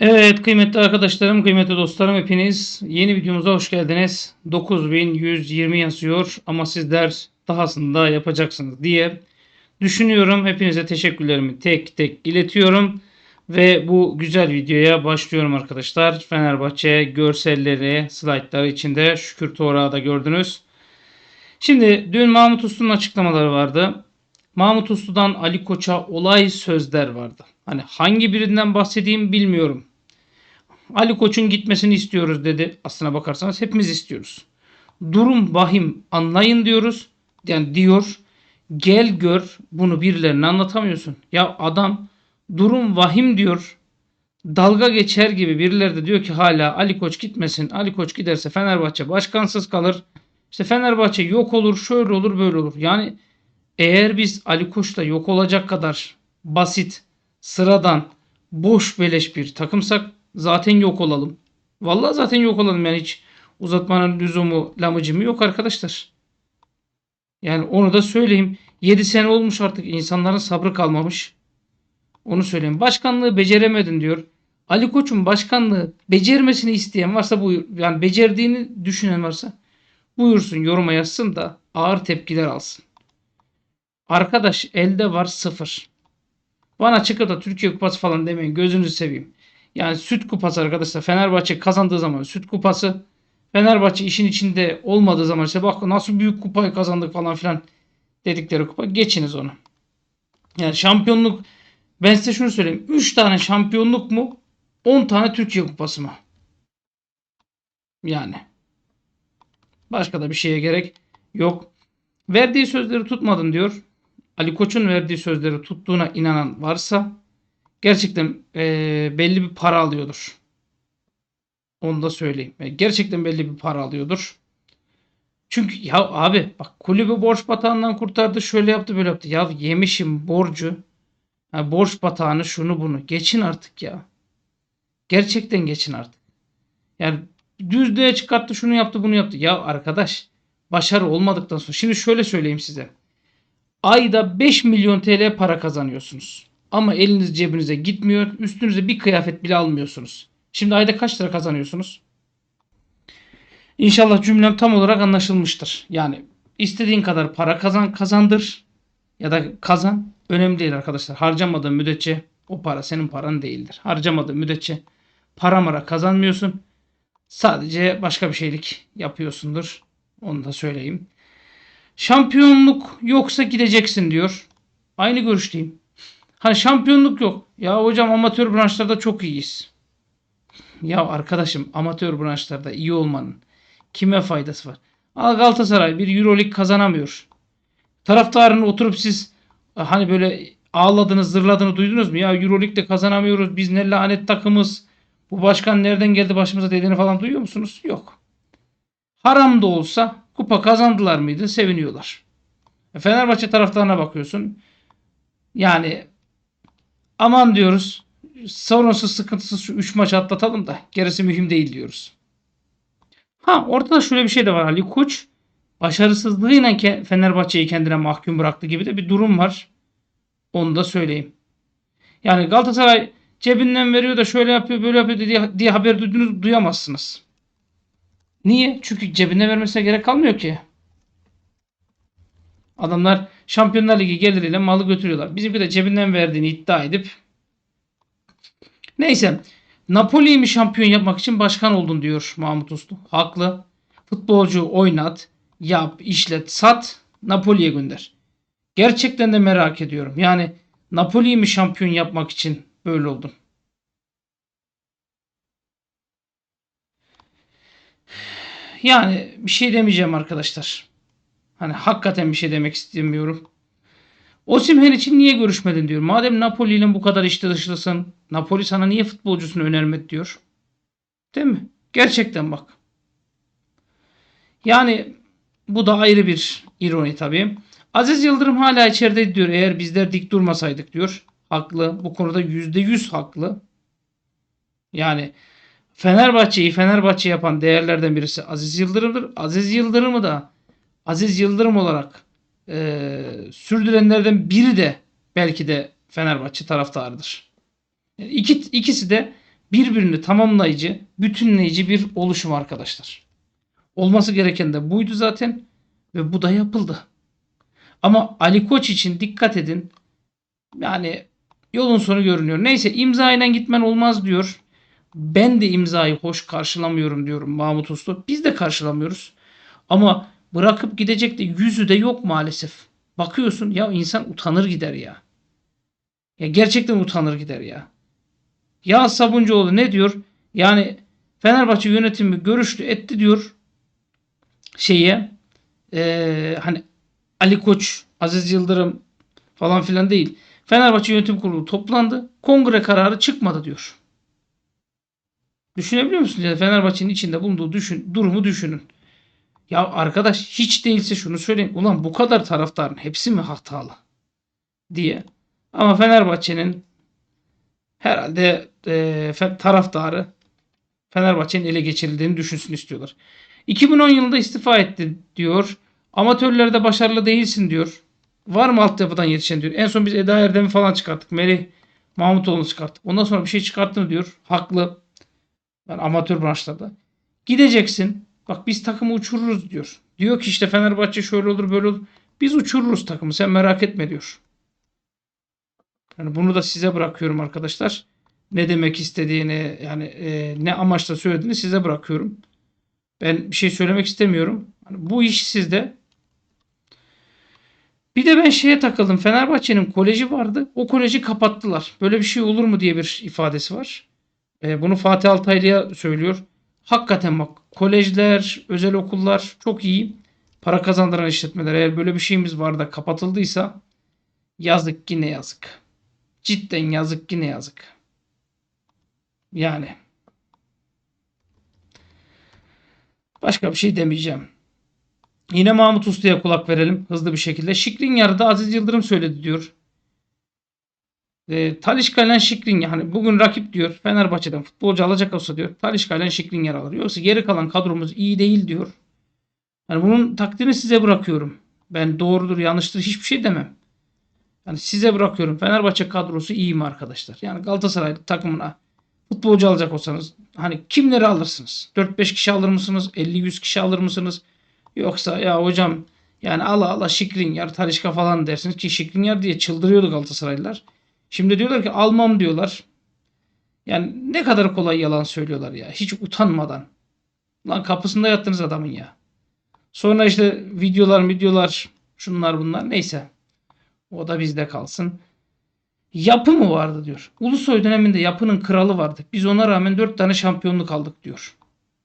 Evet kıymetli arkadaşlarım, kıymetli dostlarım hepiniz yeni videomuza hoş geldiniz. 9120 yazıyor ama sizler dahasını da yapacaksınız diye düşünüyorum. Hepinize teşekkürlerimi tek tek iletiyorum. Ve bu güzel videoya başlıyorum arkadaşlar. Fenerbahçe görselleri, slaytları içinde şükür Torağı da gördünüz. Şimdi dün Mahmut Uslu'nun açıklamaları vardı. Mahmut Uslu'dan Ali Koç'a olay sözler vardı. Hani hangi birinden bahsedeyim bilmiyorum. Ali Koç'un gitmesini istiyoruz dedi. Aslına bakarsanız hepimiz istiyoruz. Durum vahim anlayın diyoruz. Yani diyor. Gel gör bunu birilerine anlatamıyorsun. Ya adam durum vahim diyor. Dalga geçer gibi birileri de diyor ki hala Ali Koç gitmesin. Ali Koç giderse Fenerbahçe başkansız kalır. İşte Fenerbahçe yok olur, şöyle olur, böyle olur. Yani eğer biz Ali Koç'la yok olacak kadar basit, sıradan, boş beleş bir takımsak zaten yok olalım. Vallahi zaten yok olalım yani hiç uzatmanın lüzumu, lamıcımı yok arkadaşlar. Yani onu da söyleyeyim. 7 sene olmuş artık insanların sabrı kalmamış. Onu söyleyeyim. Başkanlığı beceremedin diyor. Ali Koç'un başkanlığı becermesini isteyen varsa buyur. Yani becerdiğini düşünen varsa buyursun yoruma yazsın da ağır tepkiler alsın. Arkadaş elde var sıfır. Bana çıkıp da Türkiye Kupası falan demeyin. Gözünüzü seveyim. Yani süt kupası arkadaşlar. Fenerbahçe kazandığı zaman süt kupası. Fenerbahçe işin içinde olmadığı zaman işte bak nasıl büyük kupayı kazandık falan filan dedikleri kupa. Geçiniz onu. Yani şampiyonluk ben size şunu söyleyeyim. 3 tane şampiyonluk mu? 10 tane Türkiye kupası mı? Yani. Başka da bir şeye gerek yok. Verdiği sözleri tutmadın diyor. Ali Koç'un verdiği sözleri tuttuğuna inanan varsa gerçekten e, belli bir para alıyordur. Onu da söyleyeyim. E, gerçekten belli bir para alıyordur. Çünkü ya abi bak kulübü borç batağından kurtardı şöyle yaptı böyle yaptı. Ya yemişim borcu. Ha, borç batağını şunu bunu. Geçin artık ya. Gerçekten geçin artık. Yani düzlüğe çıkarttı şunu yaptı bunu yaptı. Ya arkadaş başarı olmadıktan sonra. Şimdi şöyle söyleyeyim size. Ayda 5 milyon TL para kazanıyorsunuz. Ama eliniz cebinize gitmiyor. Üstünüze bir kıyafet bile almıyorsunuz. Şimdi ayda kaç lira kazanıyorsunuz? İnşallah cümlem tam olarak anlaşılmıştır. Yani istediğin kadar para kazan kazandır ya da kazan önemli değil arkadaşlar. Harcamadığın müddetçe o para senin paran değildir. Harcamadığın müddetçe para mara kazanmıyorsun. Sadece başka bir şeylik yapıyorsundur. Onu da söyleyeyim. Şampiyonluk yoksa gideceksin diyor. Aynı görüşteyim. Hani şampiyonluk yok. Ya hocam amatör branşlarda çok iyiyiz. Ya arkadaşım amatör branşlarda iyi olmanın kime faydası var? Al Galatasaray bir Euroleague kazanamıyor. Taraftarını oturup siz hani böyle ağladınız zırladığını duydunuz mu? Ya Euroleague'de kazanamıyoruz biz ne lanet takımız. Bu başkan nereden geldi başımıza dediğini falan duyuyor musunuz? Yok. Haram da olsa kupa kazandılar mıydı? Seviniyorlar. E, Fenerbahçe taraftarına bakıyorsun. Yani aman diyoruz sorunsuz sıkıntısız şu 3 maç atlatalım da gerisi mühim değil diyoruz. Ha ortada şöyle bir şey de var Ali Koç başarısızlığıyla Fenerbahçe'yi kendine mahkum bıraktı gibi de bir durum var. Onu da söyleyeyim. Yani Galatasaray cebinden veriyor da şöyle yapıyor böyle yapıyor diye, diye haber duydunuz duyamazsınız. Niye? Çünkü cebine vermesine gerek kalmıyor ki. Adamlar Şampiyonlar Ligi geliriyle malı götürüyorlar. Bizimki de cebinden verdiğini iddia edip Neyse. Napoli'yi mi şampiyon yapmak için başkan oldun diyor Mahmut Uslu. Haklı. Futbolcu oynat, yap, işlet, sat, Napoli'ye gönder. Gerçekten de merak ediyorum. Yani Napoli'yi mi şampiyon yapmak için böyle oldun? Yani bir şey demeyeceğim arkadaşlar. Hani hakikaten bir şey demek istemiyorum. Osimhen için niye görüşmedin diyor. Madem Napoli ile bu kadar işte dışlısın. Napoli sana niye futbolcusunu önermedi diyor. Değil mi? Gerçekten bak. Yani bu da ayrı bir ironi tabii. Aziz Yıldırım hala içeride diyor. Eğer bizler dik durmasaydık diyor. Haklı. Bu konuda %100 haklı. Yani Fenerbahçe'yi Fenerbahçe yapan değerlerden birisi Aziz Yıldırım'dır. Aziz Yıldırım'ı da Aziz Yıldırım olarak e, sürdürenlerden biri de belki de Fenerbahçe taraftarıdır. Yani iki, ikisi de birbirini tamamlayıcı, bütünleyici bir oluşum arkadaşlar. Olması gereken de buydu zaten ve bu da yapıldı. Ama Ali Koç için dikkat edin. Yani yolun sonu görünüyor. Neyse imzayla gitmen olmaz diyor. Ben de imzayı hoş karşılamıyorum diyorum Mahmut Uslu. Biz de karşılamıyoruz. Ama bırakıp gidecek de yüzü de yok maalesef. Bakıyorsun ya insan utanır gider ya. Ya gerçekten utanır gider ya. Ya Sabuncuoğlu ne diyor? Yani Fenerbahçe yönetimi görüştü etti diyor şeye eee, hani Ali Koç, Aziz Yıldırım falan filan değil. Fenerbahçe Yönetim Kurulu toplandı. Kongre kararı çıkmadı diyor. Düşünebiliyor musunuz? Yani Fenerbahçe'nin içinde bulunduğu düşün, durumu düşünün. Ya arkadaş hiç değilse şunu söyleyeyim. Ulan bu kadar taraftarın hepsi mi hatalı? Diye. Ama Fenerbahçe'nin herhalde e, taraftarı Fenerbahçe'nin ele geçirildiğini düşünsün istiyorlar. 2010 yılında istifa etti diyor. Amatörlerde başarılı değilsin diyor. Var mı altyapıdan yetişen diyor. En son biz Eda Erdem'i falan çıkarttık. Melih Mahmutoğlu'nu çıkarttık. Ondan sonra bir şey çıkarttı diyor. Haklı. Yani amatör branşlarda. Gideceksin. Bak biz takımı uçururuz diyor. Diyor ki işte Fenerbahçe şöyle olur böyle olur. Biz uçururuz takımı sen merak etme diyor. Yani bunu da size bırakıyorum arkadaşlar. Ne demek istediğini yani e, ne amaçla söylediğini size bırakıyorum. Ben bir şey söylemek istemiyorum. Hani bu iş sizde. Bir de ben şeye takıldım. Fenerbahçe'nin koleji vardı. O koleji kapattılar. Böyle bir şey olur mu diye bir ifadesi var. E, bunu Fatih Altaylı'ya söylüyor. Hakikaten bak kolejler, özel okullar çok iyi. Para kazandıran işletmeler. Eğer böyle bir şeyimiz var da kapatıldıysa yazık yine yazık. Cidden yazık yine yazık. Yani. Başka bir şey demeyeceğim. Yine Mahmut Usta'ya kulak verelim hızlı bir şekilde. Şikrinyar'da Aziz Yıldırım söyledi diyor. E, Talişka ile Şikrinyar hani bugün rakip diyor Fenerbahçe'den futbolcu alacak olsa diyor Talişka ile Şikrinyar alır. Yoksa geri kalan kadromuz iyi değil diyor. Yani bunun takdirini size bırakıyorum. Ben doğrudur yanlıştır hiçbir şey demem. Yani size bırakıyorum. Fenerbahçe kadrosu iyi mi arkadaşlar? Yani Galatasaray takımına futbolcu alacak olsanız hani kimleri alırsınız? 4-5 kişi alır mısınız? 50-100 kişi alır mısınız? Yoksa ya hocam yani ala ala Şikrinyar, Talişka falan dersiniz ki Şikrinyar diye çıldırıyordu Galatasaraylılar. Şimdi diyorlar ki almam diyorlar. Yani ne kadar kolay yalan söylüyorlar ya. Hiç utanmadan. Lan kapısında yattınız adamın ya. Sonra işte videolar videolar şunlar bunlar neyse. O da bizde kalsın. Yapı mı vardı diyor. Ulusoy döneminde yapının kralı vardı. Biz ona rağmen 4 tane şampiyonluk aldık diyor.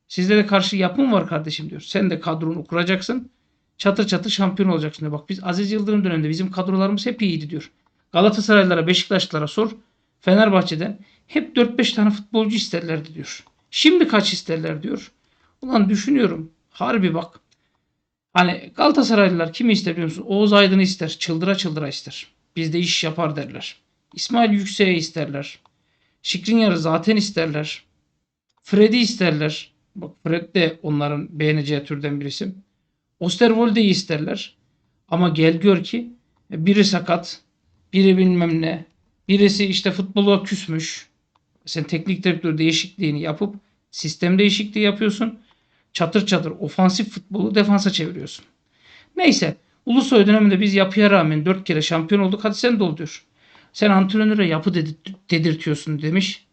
Sizlere karşı yapı mı var kardeşim diyor. Sen de kadronu kuracaksın. Çatır çatır şampiyon olacaksın diyor. Bak biz Aziz Yıldırım döneminde bizim kadrolarımız hep iyiydi diyor. Galatasaraylılara, Beşiktaşlılara sor. Fenerbahçe'den hep 4-5 tane futbolcu isterlerdi diyor. Şimdi kaç isterler diyor. Ulan düşünüyorum. Harbi bak. Hani Galatasaraylılar kimi ister biliyor musun? Oğuz Aydın'ı ister. Çıldıra çıldıra ister. Bizde iş yapar derler. İsmail Yüksek'i isterler. Şikrinyar'ı zaten isterler. Fred'i isterler. Bak Fred de onların beğeneceği türden birisi. Osterwolde'yi isterler. Ama gel gör ki biri sakat, biri bilmem ne. Birisi işte futbola küsmüş. Sen teknik direktör değişikliğini yapıp sistem değişikliği yapıyorsun. Çatır çatır ofansif futbolu defansa çeviriyorsun. Neyse Ulusoy döneminde biz yapıya rağmen 4 kere şampiyon olduk. Hadi sen de ol diyor. Sen antrenöre yapı dedir- dedirtiyorsun demiş.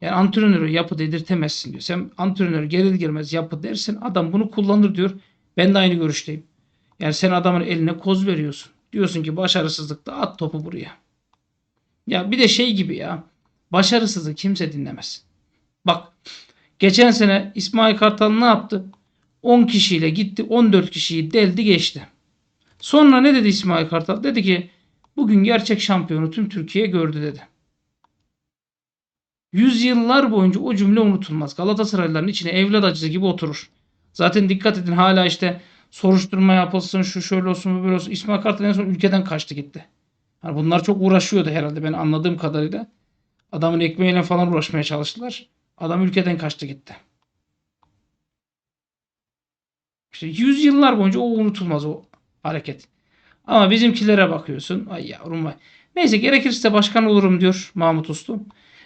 Yani antrenöre yapı dedirtemezsin diyor. Sen antrenör gelir girmez yapı dersin adam bunu kullanır diyor. Ben de aynı görüşteyim. Yani sen adamın eline koz veriyorsun. Diyorsun ki başarısızlıkta at topu buraya. Ya bir de şey gibi ya. Başarısızlığı kimse dinlemez. Bak geçen sene İsmail Kartal ne yaptı? 10 kişiyle gitti 14 kişiyi deldi geçti. Sonra ne dedi İsmail Kartal? Dedi ki bugün gerçek şampiyonu tüm Türkiye gördü dedi. Yüzyıllar boyunca o cümle unutulmaz. Galatasaraylıların içine evlat acısı gibi oturur. Zaten dikkat edin hala işte soruşturma yapılsın şu şöyle olsun bu böyle olsun. İsmail Kartal en son ülkeden kaçtı gitti. Yani bunlar çok uğraşıyordu herhalde ben anladığım kadarıyla. Adamın ekmeğiyle falan uğraşmaya çalıştılar. Adam ülkeden kaçtı gitti. İşte yüzyıllar boyunca o unutulmaz o hareket. Ama bizimkilere bakıyorsun. Ay yavrum vay. Neyse gerekirse başkan olurum diyor Mahmut Uslu.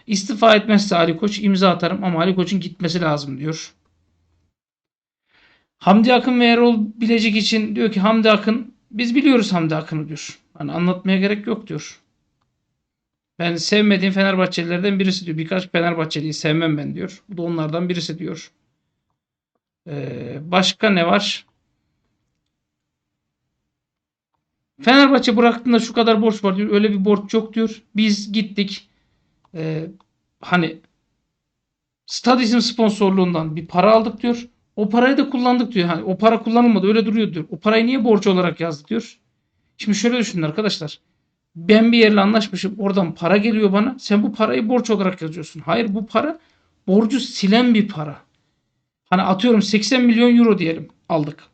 İstifa etmezse Ali Koç imza atarım ama Ali Koç'un gitmesi lazım diyor. Hamdi Akın ve Erol Bilecik için diyor ki Hamdi Akın biz biliyoruz Hamdi Akın'ı diyor. Hani anlatmaya gerek yok diyor. Ben sevmediğim Fenerbahçelilerden birisi diyor. Birkaç Fenerbahçeliyi sevmem ben diyor. Bu da onlardan birisi diyor. Ee, başka ne var? Fenerbahçe bıraktığında şu kadar borç var diyor. Öyle bir borç yok diyor. Biz gittik. Ee, hani Stadizm sponsorluğundan bir para aldık diyor. O parayı da kullandık diyor. Hani o para kullanılmadı öyle duruyor diyor. O parayı niye borç olarak yazdı diyor. Şimdi şöyle düşünün arkadaşlar. Ben bir yerle anlaşmışım. Oradan para geliyor bana. Sen bu parayı borç olarak yazıyorsun. Hayır bu para borcu silen bir para. Hani atıyorum 80 milyon euro diyelim aldık.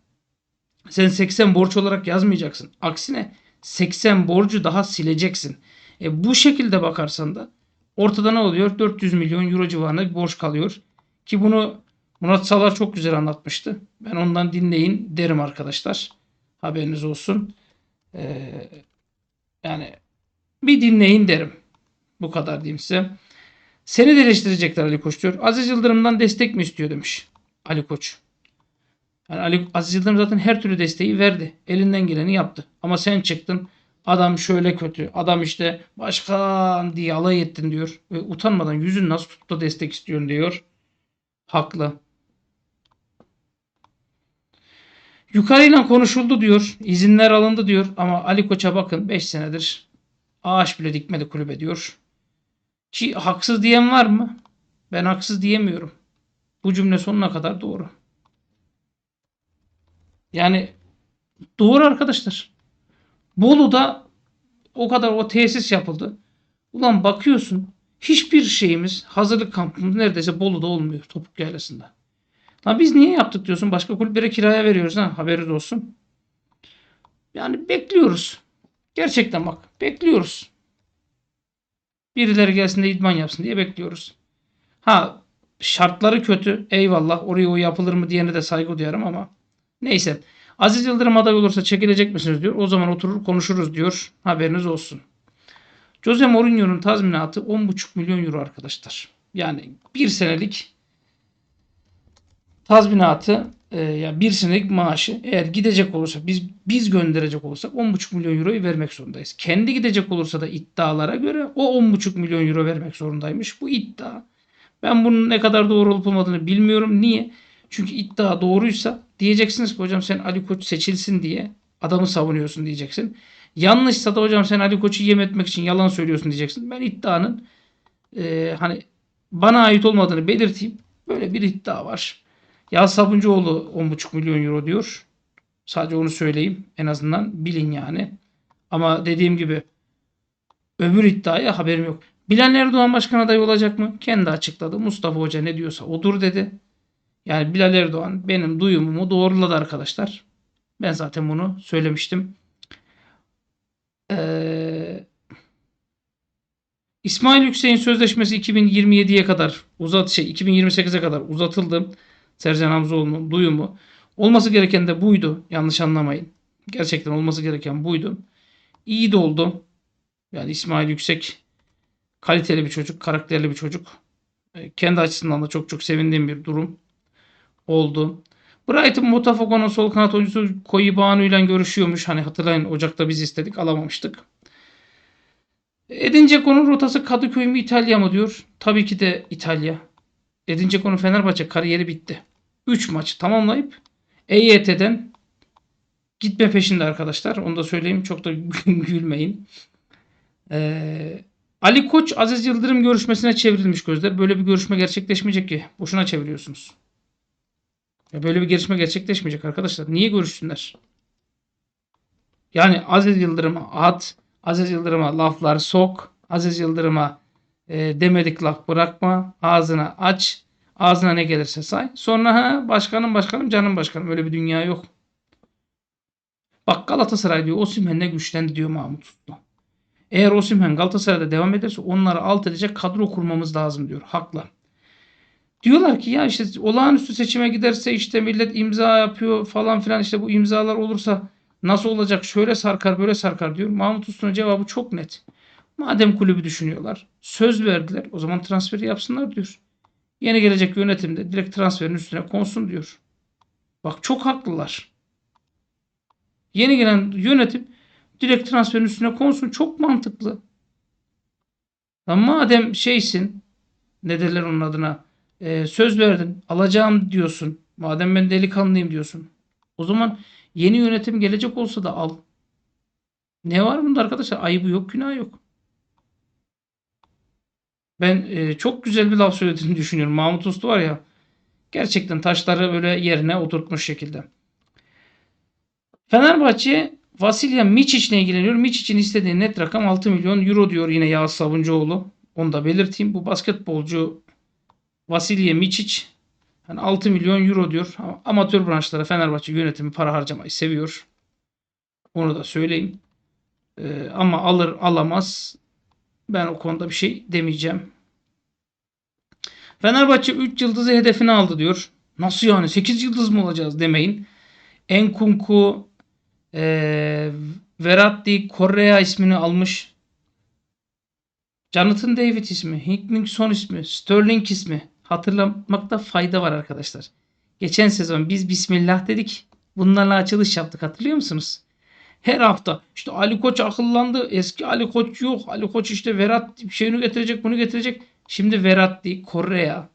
Sen 80 borç olarak yazmayacaksın. Aksine 80 borcu daha sileceksin. E bu şekilde bakarsan da ortada ne oluyor? 400 milyon euro civarında bir borç kalıyor. Ki bunu Murat Salar çok güzel anlatmıştı. Ben ondan dinleyin derim arkadaşlar. Haberiniz olsun. Ee, yani bir dinleyin derim. Bu kadar diyeyim size. Seni de eleştirecekler Ali Koç diyor. Aziz Yıldırım'dan destek mi istiyor demiş Ali Koç. Yani Ali, Aziz Yıldırım zaten her türlü desteği verdi. Elinden geleni yaptı. Ama sen çıktın. Adam şöyle kötü. Adam işte başkan diye alay ettin diyor. Ve utanmadan yüzün nasıl da destek istiyorsun diyor. Haklı. Yukarıyla konuşuldu diyor. İzinler alındı diyor. Ama Ali Koç'a bakın 5 senedir ağaç bile dikmedi kulübe diyor. Ki haksız diyen var mı? Ben haksız diyemiyorum. Bu cümle sonuna kadar doğru. Yani doğru arkadaşlar. Bolu'da o kadar o tesis yapıldı. Ulan bakıyorsun hiçbir şeyimiz hazırlık kampımız neredeyse Bolu'da olmuyor Topuk Yaylası'nda. Lan biz niye yaptık diyorsun. Başka kulüplere kiraya veriyoruz ha haberiniz olsun. Yani bekliyoruz. Gerçekten bak bekliyoruz. Birileri gelsin de idman yapsın diye bekliyoruz. Ha şartları kötü. Eyvallah oraya o yapılır mı diyene de saygı duyarım ama neyse. Aziz Yıldırım aday olursa çekilecek misiniz diyor. O zaman oturur konuşuruz diyor. Haberiniz olsun. Jose Mourinho'nun tazminatı 10,5 milyon euro arkadaşlar. Yani bir senelik tazminatı e, ya bir senelik maaşı eğer gidecek olursa biz biz gönderecek olursak 10,5 milyon euroyu vermek zorundayız. Kendi gidecek olursa da iddialara göre o 10,5 milyon euro vermek zorundaymış. Bu iddia. Ben bunun ne kadar doğru olup olmadığını bilmiyorum. Niye? Çünkü iddia doğruysa diyeceksiniz ki hocam sen Ali Koç seçilsin diye adamı savunuyorsun diyeceksin. Yanlışsa da hocam sen Ali Koç'u yem etmek için yalan söylüyorsun diyeceksin. Ben iddianın e, hani bana ait olmadığını belirteyim. Böyle bir iddia var. Yağız Sabuncuoğlu 10,5 milyon euro diyor. Sadece onu söyleyeyim. En azından bilin yani. Ama dediğim gibi öbür iddiaya haberim yok. Bilal Erdoğan başkan adayı olacak mı? Kendi açıkladı. Mustafa Hoca ne diyorsa odur dedi. Yani Bilal Erdoğan benim duyumumu doğruladı arkadaşlar. Ben zaten bunu söylemiştim. Ee, İsmail Yüksek'in sözleşmesi 2027'ye kadar uzat şey 2028'e kadar uzatıldı. Sercan Hamzoğlu'nun duyumu. Olması gereken de buydu. Yanlış anlamayın. Gerçekten olması gereken buydu. İyi de oldu. Yani İsmail Yüksek kaliteli bir çocuk, karakterli bir çocuk. E, Kendi açısından da çok çok sevindiğim bir durum oldu. Brighton Botafogo'nun sol kanat oyuncusu Koyi Banu ile görüşüyormuş. Hani hatırlayın Ocak'ta biz istedik alamamıştık. Edin Dzeko'nun rotası Kadıköy mü İtalya mı diyor. Tabii ki de İtalya. Edin Dzeko'nun Fenerbahçe kariyeri bitti. 3 maç tamamlayıp EYT'den gitme peşinde arkadaşlar. Onu da söyleyeyim. Çok da gülmeyin. Ee, Ali Koç Aziz Yıldırım görüşmesine çevrilmiş gözler. Böyle bir görüşme gerçekleşmeyecek ki. Boşuna çeviriyorsunuz. Ya böyle bir gelişme gerçekleşmeyecek arkadaşlar. Niye görüşsünler? Yani Aziz Yıldırım'a at, Aziz Yıldırım'a laflar sok, Aziz Yıldırım'a e, demedik laf bırakma, ağzına aç, ağzına ne gelirse say. Sonra ha başkanım başkanım canım başkanım öyle bir dünya yok. Bak Galatasaray diyor Osimhen'le güçlendi diyor Mahmut Uslu. Eğer Osimhen Galatasaray'da devam ederse onları alt edecek kadro kurmamız lazım diyor. Haklı. Diyorlar ki ya işte olağanüstü seçime giderse işte millet imza yapıyor falan filan işte bu imzalar olursa nasıl olacak şöyle sarkar böyle sarkar diyor. Mahmut Uslu'nun cevabı çok net. Madem kulübü düşünüyorlar, söz verdiler, o zaman transferi yapsınlar diyor. Yeni gelecek yönetimde direkt transferin üstüne konsun diyor. Bak çok haklılar. Yeni gelen yönetim direkt transferin üstüne konsun. Çok mantıklı. Ama madem şeysin ne derler onun adına e, söz verdin alacağım diyorsun. Madem ben delikanlıyım diyorsun. O zaman yeni yönetim gelecek olsa da al. Ne var bunda arkadaşlar? Ayıbı yok, günah yok. Ben e, çok güzel bir laf söylediğini düşünüyorum. Mahmut Uslu var ya gerçekten taşları böyle yerine oturtmuş şekilde. Fenerbahçe Vasilya Miçic ile ilgileniyor. Miçic'in istediği net rakam 6 milyon euro diyor yine Yağız Sabuncuoğlu. Onu da belirteyim. Bu basketbolcu Vasilya Miçic yani 6 milyon euro diyor. Ama Amatör branşlara Fenerbahçe yönetimi para harcamayı seviyor. Onu da söyleyeyim. Ee, ama alır alamaz ben o konuda bir şey demeyeceğim. Fenerbahçe 3 yıldızı hedefine aldı diyor. Nasıl yani 8 yıldız mı olacağız demeyin. Enkunku, e, Veratti, Correa ismini almış. Jonathan David ismi, Hinkming Son ismi, Sterling ismi hatırlamakta fayda var arkadaşlar. Geçen sezon biz Bismillah dedik. Bunlarla açılış yaptık hatırlıyor musunuz? Her hafta işte Ali Koç akıllandı. Eski Ali Koç yok. Ali Koç işte Verat şeyini getirecek bunu getirecek. Şimdi Veratti, Correa.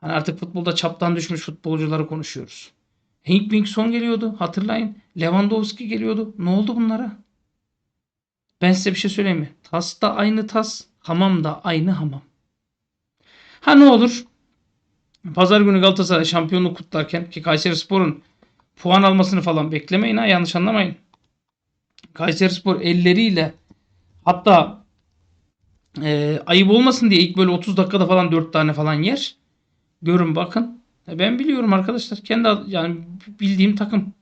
Hani artık futbolda çaptan düşmüş futbolcuları konuşuyoruz. Hank Mink son geliyordu. Hatırlayın. Lewandowski geliyordu. Ne oldu bunlara? Ben size bir şey söyleyeyim mi? Tas da aynı tas. Hamam da aynı hamam. Ha ne olur? Pazar günü Galatasaray şampiyonluk kutlarken ki Kayseri Spor'un puan almasını falan beklemeyin ha yanlış anlamayın. Kayseri Spor elleriyle hatta e, ayıp olmasın diye ilk böyle 30 dakikada falan 4 tane falan yer. Görün bakın. E, ben biliyorum arkadaşlar. Kendi yani bildiğim takım.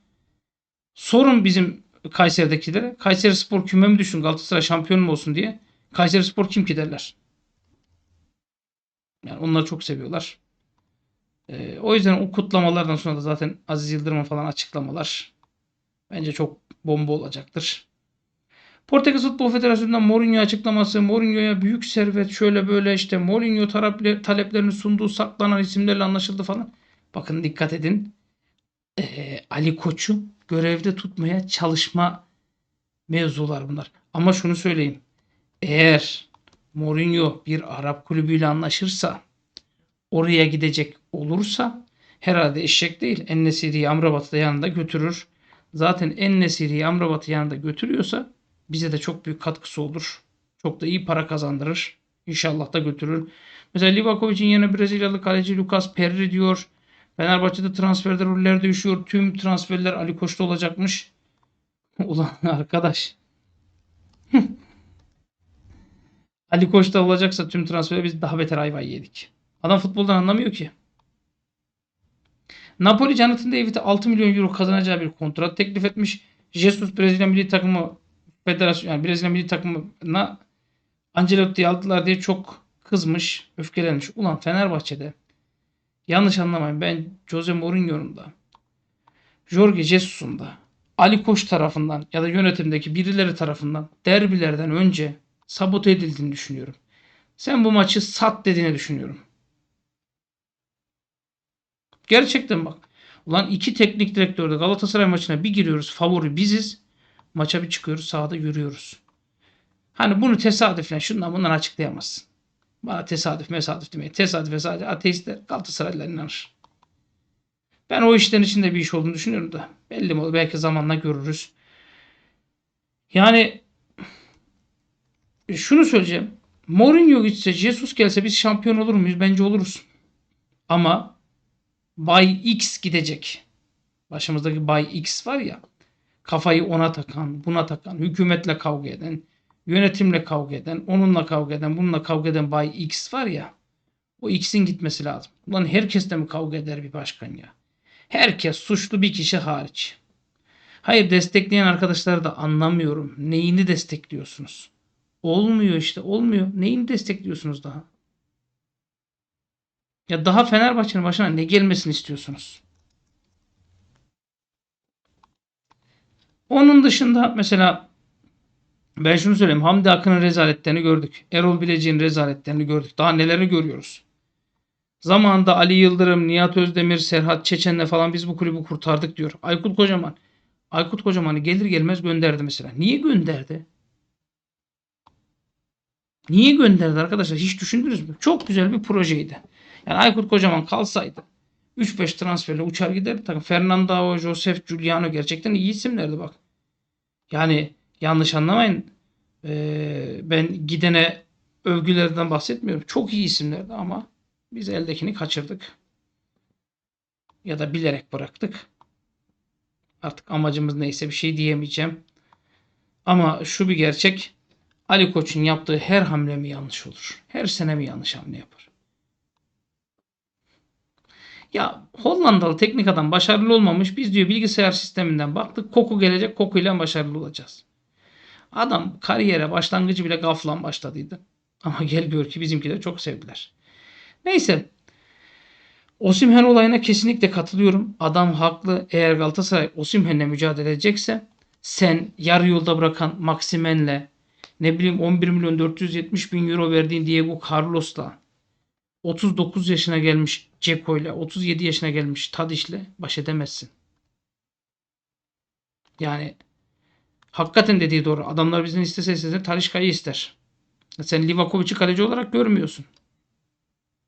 Sorun bizim Kayseri'dekilere. Kayseri Spor küme mi düşün Galatasaray şampiyon mu olsun diye. Kayseri Spor kim ki derler. Yani onları çok seviyorlar. Ee, o yüzden o kutlamalardan sonra da zaten Aziz Yıldırım'ın falan açıklamalar bence çok bomba olacaktır. Portekiz Futbol Federasyonu'ndan Mourinho açıklaması, Mourinho'ya büyük servet şöyle böyle işte Mourinho taleplerini sunduğu saklanan isimlerle anlaşıldı falan. Bakın dikkat edin. Ee, Ali Koç'u görevde tutmaya çalışma mevzular bunlar. Ama şunu söyleyeyim. Eğer Mourinho bir Arap kulübüyle anlaşırsa oraya gidecek olursa herhalde eşek değil. Ennesiri'yi Amrabat'ı yanında götürür. Zaten Ennesiri'yi Amrabat'ı yanında götürüyorsa bize de çok büyük katkısı olur. Çok da iyi para kazandırır. İnşallah da götürür. Mesela Livakovic'in yerine Brezilyalı kaleci Lucas Perry diyor. Fenerbahçe'de transferde roller değişiyor. Tüm transferler Ali Koç'ta olacakmış. Ulan arkadaş. Ali Koç'ta olacaksa tüm transferde biz daha beter ayvayı yedik. Adam futboldan anlamıyor ki. Napoli Jonathan David'e 6 milyon euro kazanacağı bir kontrat teklif etmiş. Jesus Brezilya milli takımı federasyon yani Brezilya milli takımına Ancelotti'yi aldılar diye çok kızmış, öfkelenmiş. Ulan Fenerbahçe'de yanlış anlamayın ben Jose Mourinho'nun da Jorge Jesus'un da Ali Koç tarafından ya da yönetimdeki birileri tarafından derbilerden önce sabote edildiğini düşünüyorum. Sen bu maçı sat dediğini düşünüyorum. Gerçekten bak. Ulan iki teknik direktörde Galatasaray maçına bir giriyoruz. Favori biziz. Maça bir çıkıyoruz. Sahada yürüyoruz. Hani bunu tesadüfen şundan bundan açıklayamazsın. Bana tesadüf mesadüf demeyin. Tesadüfe sadece ateistler Galatasaraylılar inanır. Ben o işlerin içinde bir iş olduğunu düşünüyorum da. Belli mi olur? Belki zamanla görürüz. Yani şunu söyleyeceğim. Mourinho gitse, Jesus gelse biz şampiyon olur muyuz? Bence oluruz. Ama Bay X gidecek. Başımızdaki Bay X var ya. Kafayı ona takan, buna takan, hükümetle kavga eden, yönetimle kavga eden, onunla kavga eden, bununla kavga eden Bay X var ya. O X'in gitmesi lazım. Ulan herkes de mi kavga eder bir başkan ya? Herkes suçlu bir kişi hariç. Hayır destekleyen arkadaşlar da anlamıyorum. Neyini destekliyorsunuz? Olmuyor işte olmuyor. Neyini destekliyorsunuz daha? Ya daha Fenerbahçe'nin başına ne gelmesini istiyorsunuz? Onun dışında mesela Ben şunu söyleyeyim. Hamdi Akın'ın rezaletlerini gördük. Erol Bilecik'in rezaletlerini gördük. Daha neleri görüyoruz. Zamanında Ali Yıldırım, Nihat Özdemir, Serhat Çeçen'le falan biz bu kulübü kurtardık diyor. Aykut Kocaman. Aykut Kocaman'ı gelir gelmez gönderdi mesela. Niye gönderdi? Niye gönderdi arkadaşlar? Hiç düşündünüz mü? Çok güzel bir projeydi. Yani Aykut Kocaman kalsaydı 3-5 transferle uçar giderdi. Takım Fernando, Josef, Giuliano gerçekten iyi isimlerdi bak. Yani yanlış anlamayın. Ee, ben gidene övgülerden bahsetmiyorum. Çok iyi isimlerdi ama biz eldekini kaçırdık. Ya da bilerek bıraktık. Artık amacımız neyse bir şey diyemeyeceğim. Ama şu bir gerçek. Ali Koç'un yaptığı her hamle mi yanlış olur? Her sene mi yanlış hamle yapar? Ya Hollandalı teknik adam başarılı olmamış. Biz diyor bilgisayar sisteminden baktık. Koku gelecek. Kokuyla başarılı olacağız. Adam kariyere başlangıcı bile gaflan başladıydı. Ama gel gör ki bizimkiler çok sevdiler. Neyse. Osimhen olayına kesinlikle katılıyorum. Adam haklı. Eğer Galatasaray Osimhen'le mücadele edecekse sen yarı yolda bırakan Maximen'le ne bileyim 11 milyon 470 bin euro verdiğin Diego Carlos'la 39 yaşına gelmiş Ceko ile 37 yaşına gelmiş Tadiş'le baş edemezsin. Yani hakikaten dediği doğru. Adamlar bizden istese istese Talişka'yı ister. Sen Livakovic'i kaleci olarak görmüyorsun.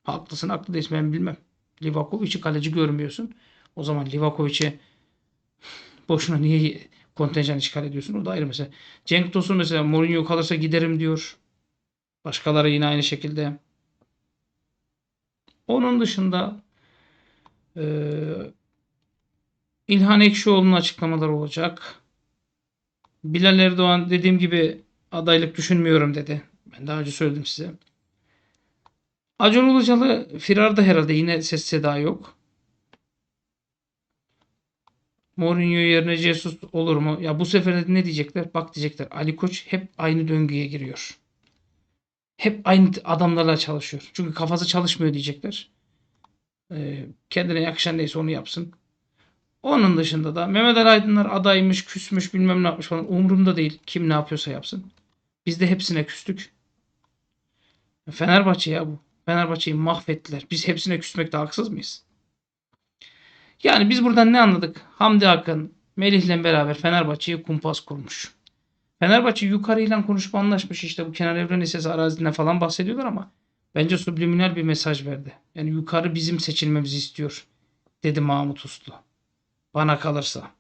Haklısın haklı değilsin ben bilmem. Livakovic'i kaleci görmüyorsun. O zaman Livakovic'i boşuna niye kontenjan işgal ediyorsun? O da ayrı mesele. Cenk Tosun mesela Mourinho kalırsa giderim diyor. Başkaları yine aynı şekilde. Onun dışında eee İlhan Ekşioğlu'nun açıklamaları olacak. Bilal Erdoğan dediğim gibi adaylık düşünmüyorum dedi. Ben daha önce söyledim size. Acun Ilıcalı firarda herhalde yine ses seda yok. Mourinho yerine Jesus olur mu? Ya bu sefer ne diyecekler? Bak diyecekler Ali Koç hep aynı döngüye giriyor. Hep aynı adamlarla çalışıyor. Çünkü kafası çalışmıyor diyecekler. Ee, kendine yakışan neyse onu yapsın. Onun dışında da Mehmet Ali Aydınlar adaymış, küsmüş, bilmem ne yapmış falan umurumda değil. Kim ne yapıyorsa yapsın. Biz de hepsine küstük. Fenerbahçe ya bu. Fenerbahçe'yi mahvettiler. Biz hepsine küsmekte haksız mıyız? Yani biz buradan ne anladık? Hamdi Akın, Melih'le beraber Fenerbahçe'yi kumpas kurmuş. Fenerbahçe yukarıyla konuşup anlaşmış işte bu kenar evren lisesi arazisinden falan bahsediyorlar ama bence subliminal bir mesaj verdi. Yani yukarı bizim seçilmemizi istiyor dedi Mahmut Uslu. Bana kalırsa.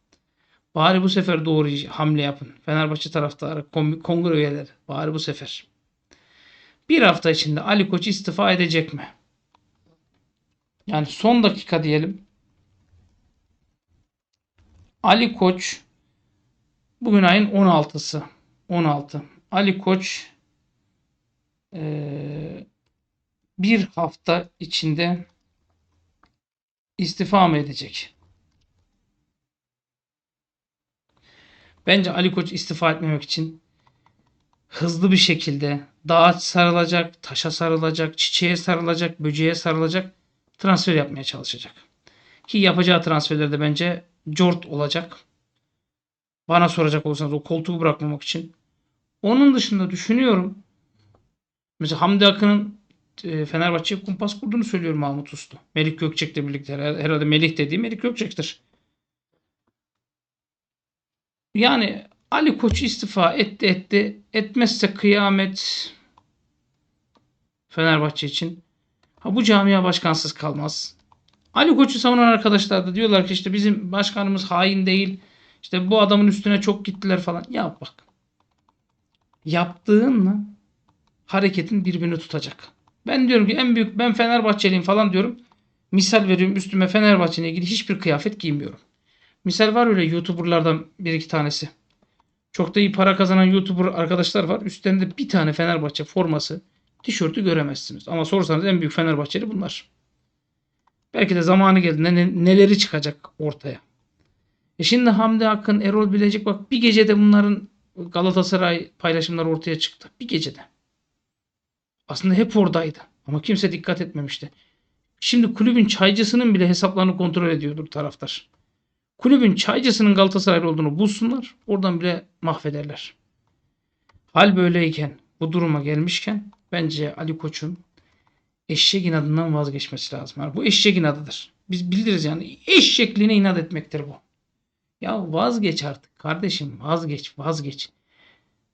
Bari bu sefer doğru hamle yapın. Fenerbahçe taraftarı, kongre üyeleri. Bari bu sefer. Bir hafta içinde Ali Koç istifa edecek mi? Yani son dakika diyelim. Ali Koç bugün ayın 16'sı. 16. Ali Koç eee, bir hafta içinde istifa mı edecek? Bence Ali Koç istifa etmemek için hızlı bir şekilde dağa sarılacak, taşa sarılacak, çiçeğe sarılacak, böceğe sarılacak transfer yapmaya çalışacak. Ki yapacağı transferlerde bence cort olacak. Bana soracak olursanız o koltuğu bırakmamak için. Onun dışında düşünüyorum. Mesela Hamdi Akın'ın e, Fenerbahçe'ye kumpas kurduğunu söylüyor Mahmut Uslu. Melik Gökçek'le birlikte. Her- Herhalde Melik dediği Melik Gökçek'tir. Yani Ali Koç istifa etti etti. Etmezse kıyamet Fenerbahçe için. Ha, bu camia başkansız kalmaz. Ali Koç'u savunan arkadaşlar da diyorlar ki işte bizim başkanımız hain değil. İşte bu adamın üstüne çok gittiler falan. Ya bak. Yaptığınla hareketin birbirini tutacak. Ben diyorum ki en büyük ben Fenerbahçeliyim falan diyorum. Misal veriyorum üstüme Fenerbahçe'yle ilgili hiçbir kıyafet giymiyorum. Misal var öyle YouTuber'lardan bir iki tanesi. Çok da iyi para kazanan YouTuber arkadaşlar var. Üstlerinde bir tane Fenerbahçe forması, tişörtü göremezsiniz. Ama sorsanız en büyük Fenerbahçeli bunlar. Belki de zamanı geldi. Ne- neleri çıkacak ortaya. E şimdi Hamdi Akın, Erol Bilecik bak bir gecede bunların Galatasaray paylaşımları ortaya çıktı. Bir gecede. Aslında hep oradaydı. Ama kimse dikkat etmemişti. Şimdi kulübün çaycısının bile hesaplarını kontrol ediyordur taraftar. Kulübün çaycısının Galatasaray olduğunu bulsunlar. Oradan bile mahvederler. Hal böyleyken bu duruma gelmişken bence Ali Koç'un eşek inadından vazgeçmesi lazım. Bu eşek inadıdır. Biz biliriz yani eşekliğine inat etmektir bu. Ya vazgeç artık kardeşim vazgeç vazgeç.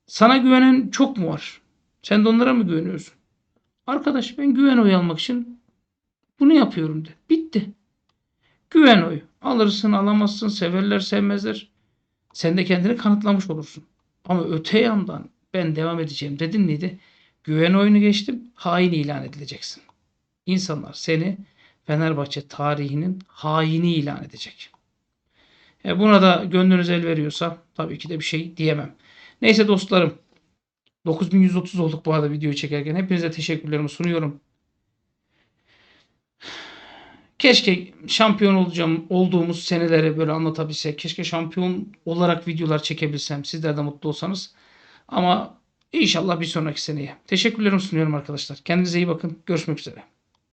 Sana güvenen çok mu var? Sen de onlara mı güveniyorsun? Arkadaş ben güven oyu almak için bunu yapıyorum de. Bitti. Güven oyu. Alırsın alamazsın severler sevmezler. Sen de kendini kanıtlamış olursun. Ama öte yandan ben devam edeceğim dedin miydi? Güven oyunu geçtim. Hain ilan edileceksin. İnsanlar seni Fenerbahçe tarihinin haini ilan edecek. E buna da gönlünüz el veriyorsa tabii ki de bir şey diyemem. Neyse dostlarım. 9130 olduk bu arada videoyu çekerken. Hepinize teşekkürlerimi sunuyorum. Keşke şampiyon olacağım olduğumuz seneleri böyle anlatabilsek. Keşke şampiyon olarak videolar çekebilsem. Sizler de mutlu olsanız. Ama inşallah bir sonraki seneye. Teşekkürlerimi sunuyorum arkadaşlar. Kendinize iyi bakın. Görüşmek üzere.